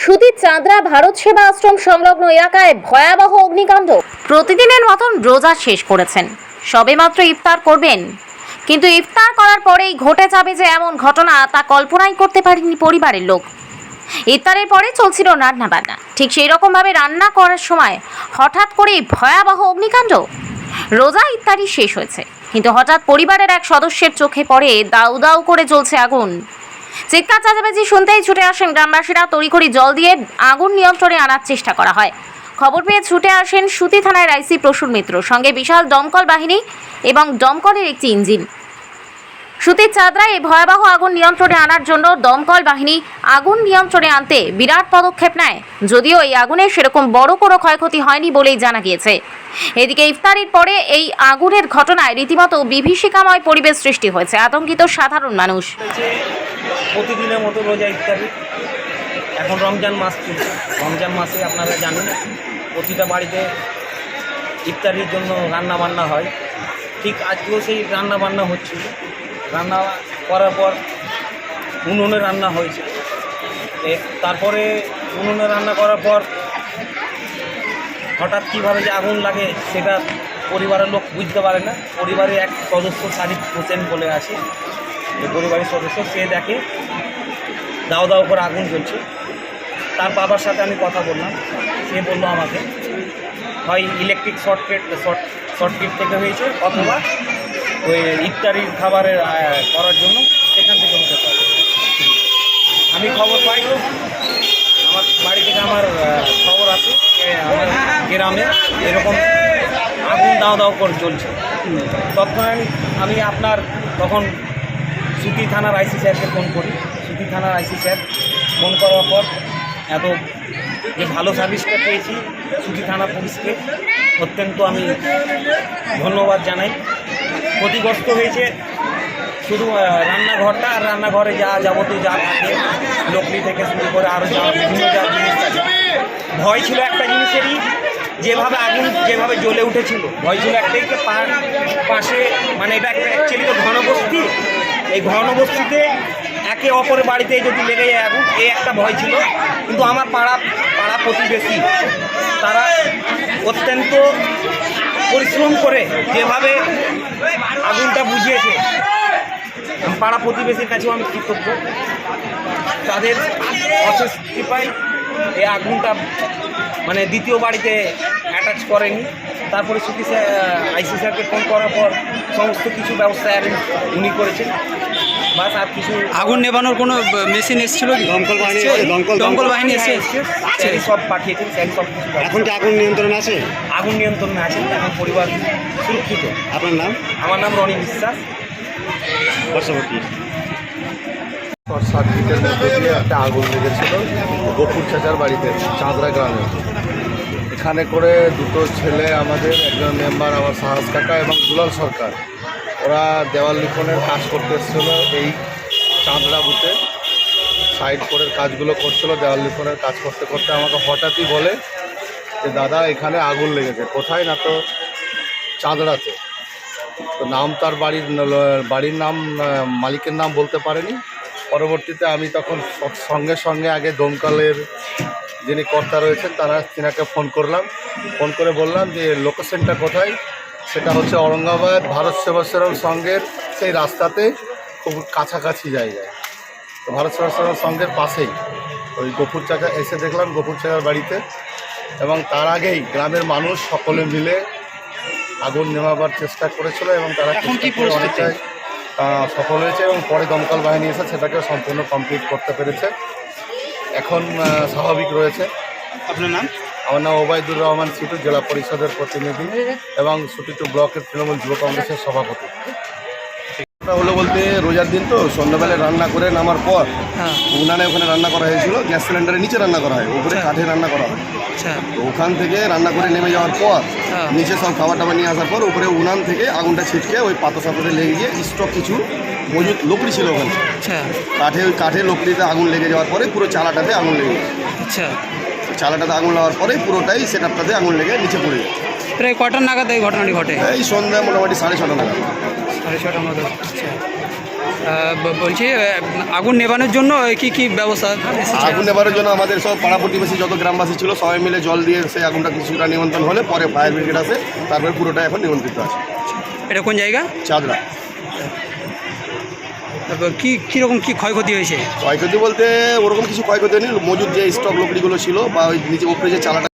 সুদীপ চাঁদরা ভারত সেবা আশ্রম সংলগ্ন এলাকায় ভয়াবহ অগ্নিকাণ্ড। প্রতিদিনের মতন রোজা শেষ করেছেন। সবেমাত্র ইফতার করবেন। কিন্তু ইফতার করার পরেই ঘটে যাবে যে এমন ঘটনা তা কল্পনাই করতে পারেনি পরিবারের লোক। ইফতারের পরে চলছিল রান্না বান্না ঠিক সেই রকমভাবে রান্না করার সময় হঠাৎ করেই ভয়াবহ অগ্নিকাণ্ড। রোজা ইফতারি শেষ হয়েছে। কিন্তু হঠাৎ পরিবারের এক সদস্যের চোখে পড়ে দাউ দাউ করে জ্বলছে আগুন। চিৎকার চাচাবাজি শুনতেই ছুটে আসেন গ্রামবাসীরা। তড়িঘড়ি জল দিয়ে আগুন নিয়ন্ত্রণে আনার চেষ্টা করা হয়। খবর পেয়ে ছুটে আসেন সুতি থানার আইসি প্রসূর মিত্র। সঙ্গে বিশাল দমকল বাহিনী এবং দমকলের একটি ইঞ্জিন। সুতির চাঁদরায় এই ভয়াবহ আগুন নিয়ন্ত্রণে আনার জন্য দমকল বাহিনী আগুন নিয়ন্ত্রণে আনতে বিরাট পদক্ষেপ নেয়। যদিও এই আগুনে সেরকম বড় কোনো ক্ষয়ক্ষতি হয়নি বলেই জানা গিয়েছে। এদিকে ইফতারির পরে এই আগুনের ঘটনায় রীতিমতো বিভীষিকাময় পরিবেশ সৃষ্টি হয়েছে। আতঙ্কিত সাধারণ মানুষ। প্রতিদিনের মতো রোজা ইত্যাদি এখন রমজান মাস রমজান মাসে আপনারা জানেন, প্রতিটা বাড়িতে ইফতারির জন্য রান্না বান্না হয়। ঠিক আজকেও সেই রান্না বান্না হচ্ছিল। রান্না করার পর উনুনে রান্না হয়েছে। তারপরে উনুনে রান্না করার পর হঠাৎ কীভাবে যে আগুন লাগে সেটা পরিবারের লোক বুঝতে পারে না। পরিবারের এক সদস্য শারিক হোসেন বলে আছে। পরিবারের সদস্য, সে দেখে দাও দাও করে আগুন জ্বলছে। তার বাবার সাথে আমি কথা বললাম। সে বলল আমাকে হয় ইলেকট্রিক শর্টকেট শর্ট শর্টকেট থেকে হয়েছে অথবা ওই ইফতারির খাবারের করার জন্য সেখান থেকে হতে পারে আমি খবর পাই আমার বাড়ি থেকে আমার খবর আছে আমার গ্রামে এরকম আগুন দাও দাও করে চলছে। তখন আমি আপনার তখন সুতি থানার আইসি স্যারকে ফোন করি। সুতি থানার আইসি স্যার ফোন করার পর এত যে ভালো সার্ভিসটা পেয়েছি সুতি থানা পুলিশকে, অত্যন্ত আমি ধন্যবাদ জানাই। ক্ষতিগ্রস্ত হয়েছে। শুধু রান্নাঘরটা আর রান্নাঘরে যা যাবতীয় যা থাকে, লকড়ি থেকে শুরু করে আরও যা বিভিন্ন যা জিনিস ভয় ছিল একটা জিনিসেরই, যেভাবে আগুন যেভাবে জ্বলে উঠেছিল, ভয় ছিল একটাই যে পাশে মানে এটা একটা অ্যাকচুয়ালি তো ঘনবস্তি, এই ঘনবস্তিতে একে অপরের বাড়িতে যদি লেগে যায় আগুন, এই একটা ভয় ছিল। কিন্তু আমার পাড়া পাড়া প্রতিবেশী, তারা অত্যন্ত পরিশ্রম করে যেভাবে আগুনটা বুঝিয়েছে, পাড়া প্রতিবেশীর কাছেও আমি কৃতজ্ঞ। তাদের অশেষ কৃপায় এই আগুনটা মানে দ্বিতীয় বাড়িতে অ্যাটাচ করেনি। তারপরে সুতি আইসি স্যারকে ফোন করার পর সমস্ত কিছু ব্যবস্থা উনি করেছেন। আগুন নেভানোর কোনো মেশিন এসেছিল কি? দমকল বাহিনী দমকল দমকল বাহিনী এসে স্যারই সব পাঠিয়েছেন সব কিছু এখন কি আগুন নিয়ন্ত্রণ আছে? আগুন নিয়ন্ত্রণে আছে এখন পরিবার সুরক্ষিত। আপনার নাম? আমার নাম রনি বিশ্বাস। বর্ষবর্তী। সার্কিটের মধ্যে দিয়ে একটা আগুন লেগেছিল গোপুর চাচার বাড়িতে চাঁদরা গ্রামে। এখানে করে দুটো ছেলে আমাদের একজন মেম্বার আমার সাহস কাকা এবং দুলাল সরকার। ওরা দেওয়াল লিখনের কাজ করতে এসেছিল, এই চাঁদরা বুথে। সাইড করে কাজগুলো করছিল, দেওয়াল লিখনের কাজ করতে করতে আমাকে হঠাৎই বলে যে, দাদা, এখানে আগুন লেগেছে, কোথায় না তো চাঁদড়াতে তো নাম তার বাড়ির বাড়ির নাম মালিকের নাম বলতে পারেনি। পরবর্তীতে আমি তখন সঙ্গে সঙ্গে আগে দমকলের যিনি কর্তা রয়েছেন, তারা তিনাকে ফোন করলাম। ফোন করে বললাম যে, লোকেশনটা কোথায়? সেটা হচ্ছে ঔরঙ্গাবাদ ভারত সেবাশ্রম সংঘের সেই রাস্তাতে খুব কাছাকাছি জায়গায়। তো ভারত সেবাশ্রম সংঘের পাশেই। ওই গফুর চাচা এসে দেখলাম গফুর চাচার বাড়িতে এবং তার আগেই গ্রামের মানুষ সকলে মিলে আগুন নেভাবার চেষ্টা করেছিল এবং তারা? অনেকটাই সফল হয়েছে এবং পরে দমকল বাহিনী এসে সেটাকে সম্পূর্ণ কমপ্লিট করতে পেরেছে। এখন স্বাভাবিক রয়েছে। আপনার নাম? আমার নাম ওবায়দুর রহমান সিটু জেলা পরিষদের প্রতিনিধি এবং সুটিটু ব্লকের তৃণমূল যুব কংগ্রেসের সভাপতি। হলো বলতে রোজার দিন তো সন্ধ্যাবেলায় রান্না করে নামার পর হ্যাঁ। উনানে ওখানে রান্না করা হয়েছিল গ্যাস সিলিন্ডারের নিচে রান্না করা হয় উপরে আচ্ছা। কাঠে রান্না করা হয়। আচ্ছা। তো ওখান থেকে রান্না করে নেমে যাওয়ার পর হ্যাঁ। নিচে সব খাবার টাবার নিয়ে আসার পর উপরে উনান থেকে আগুনটা ছিটকে ওই পাতা সাপড়ে লেগে গিয়ে স্টক কিছু মজুদ লকড়ি ছিল ওখানে। আচ্ছা। কাঠে ওই কাঠে লকড়িতে আগুন লেগে যাওয়ার পরে পুরো চালাটাতে আগুন লেগে যায় আচ্ছা। চালাটাতে আগুন লাগার পরে পুরোটাই সেট আপটাতে আগুন লেগে নিচে পড়ে যায়। প্রায় কটার নাগাদ এই ঘটনাটি ঘটে? এই সন্ধ্যা মোটামুটি সাড়ে ছটা নাগাদ। সাড়ে ছটার মতো আচ্ছা। বলছি আগুন নেভানোর জন্য কি কি ব্যবস্থা আগুন নেবারের জন্য আমাদের সব পাড়া প্রতিবেশী যত গ্রামবাসী ছিল সবাই মিলে জল দিয়ে সেই আগুনটা কিছুটা নিমন্ত্রণ হলে পরে ফায়ার ব্রিগেড আসে তারপরে পুরোটা এখন নিমন্ত্রিত আছে। এটা কোন জায়গা? চাঁদরা। কি, কীরকম কি ক্ষয়ক্ষতি হয়েছে? ক্ষয়ক্ষতি বলতে ওরকম কিছু ক্ষয়ক্ষতি নেই মজুদ যে স্টক লকড়িগুলো ছিল বা ওই নিচে উপরে যে চালাটা